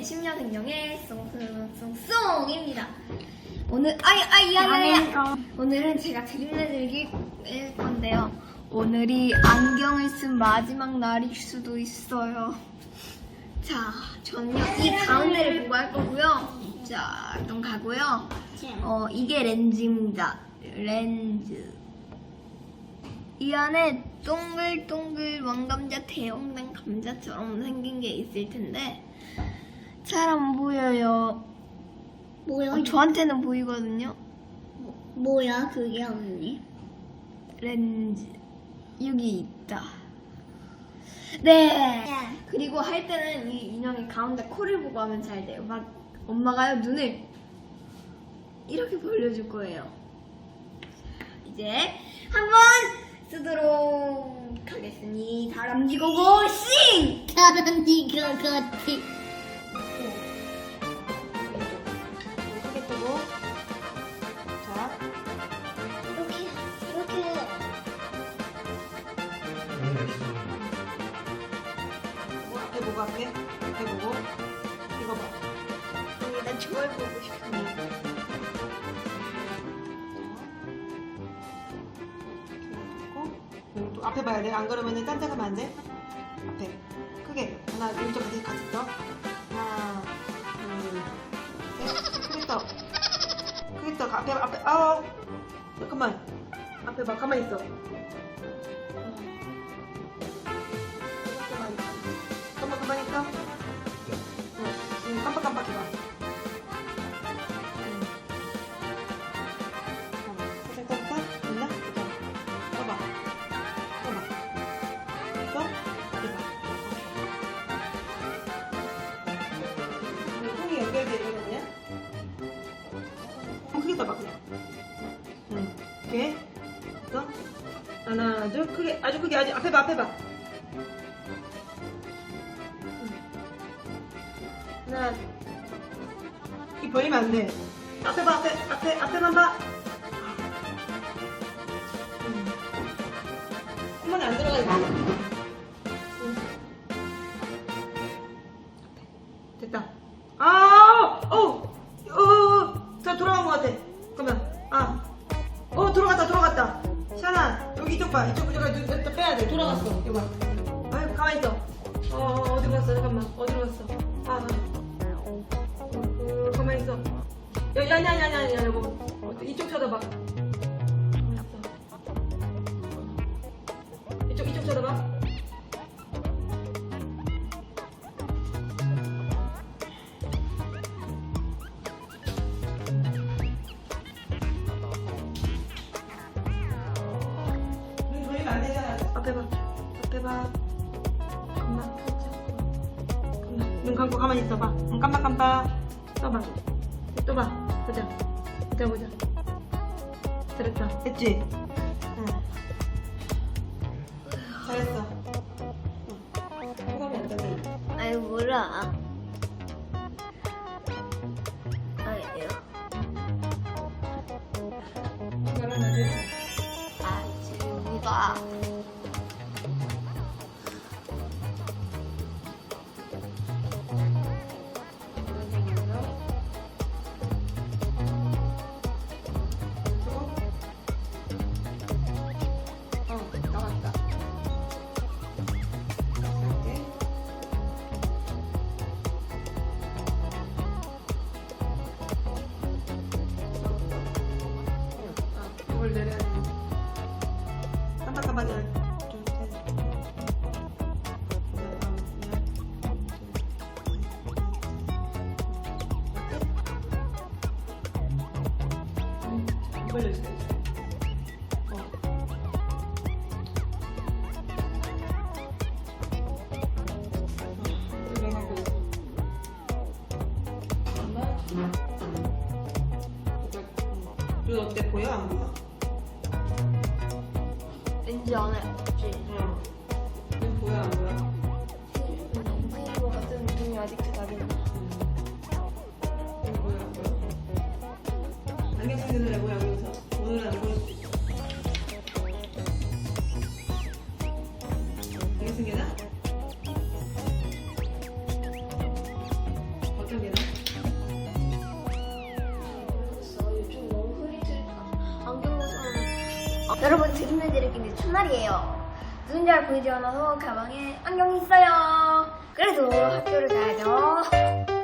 안녕의 쏭쏭쏭쏭입니다. 오늘 아이 아이 아이 아이 오늘은 제가 드림을 즐길 건데요. 오늘이 안경을 쓴 마지막 날일 수도 있어요. 자, 저는요 이 가운데를 보고 할 거고요. 자, 눈 가고요. 어, 이게 렌즈입니다. 렌즈. 이 안에 동글동글 왕감자 대형된 감자처럼 생긴 게 있을 텐데 잘 안 보여요. 뭐야? 어, 저한테는 보이거든요. 뭐야 그게 언니? 렌즈 여기 있다. 네. 그리고 할 때는 이 인형이 가운데 코를 보고 하면 잘 돼요. 막 엄마가요 눈을 이렇게 벌려줄 거예요. 자, 이제 한번 쓰도록 하겠습니다. 다람쥐 고고 싱! 다른 니가 같이 뭐 앞에 보고 앞에 앞에 보고 이거 봐나 저걸 보고 싶은데. 음, 또 앞에 봐야 돼. 안 그러면 딴데 가면 안 돼. 앞에. 크게. 하나, 왼쪽 같이 같이 떠. 하나, 둘, 셋. 크게 떠. 크게 떠. 앞에, 앞에, 아우. 잠깐만. 앞에 봐. 가만히 있어. 응. 이렇게. 또. 하나, 둘, 크게. 아주 크게, 아주 앞에 봐, 앞에 봐. 응. 하나. 이 벌리면 안 돼. 앞에 봐, 앞에, 앞에, 앞에만 봐. 응. 한 번에 안 들어가야 돼. 이쪽 봐, 이쪽 이쪽 이쪽 빼야 돼. 돌아갔어. 이거 봐. 아유 가만 있어. 어, 어 어디 갔어? 잠깐만. 어디로 갔어? 아, 어, 가만 있어. 여기 아니 아니 아니 아니 아니 여보. 어, 이쪽 쳐다봐. 앞에 봐. 앞에 봐. 잠깐만. 잠깐만. 눈 감고 가만히 있어봐. 눈 깜빡깜빡. 떠봐. 또 봐. 보자. 보자 보자. 잘했다. 했지? 응. 잘했어. 아이 몰라. 이걸 내주세요. 어. 눈 어때 보여 안 보여? 없지. 응. 눈 보여 안 보여? 것 같은 눈이 아직도 나긴. 눈 보여 안 보여? 안경 쓴 눈을 보여 여기서 오늘은 안 있어. 안경 쓴 게나? 어떤 게나? 어, 여러분 드리는 드릴인데 첫날이에요. 눈 잘 보이지 않아서 가방에 안경이 있어요. 그래도 학교를 가야죠.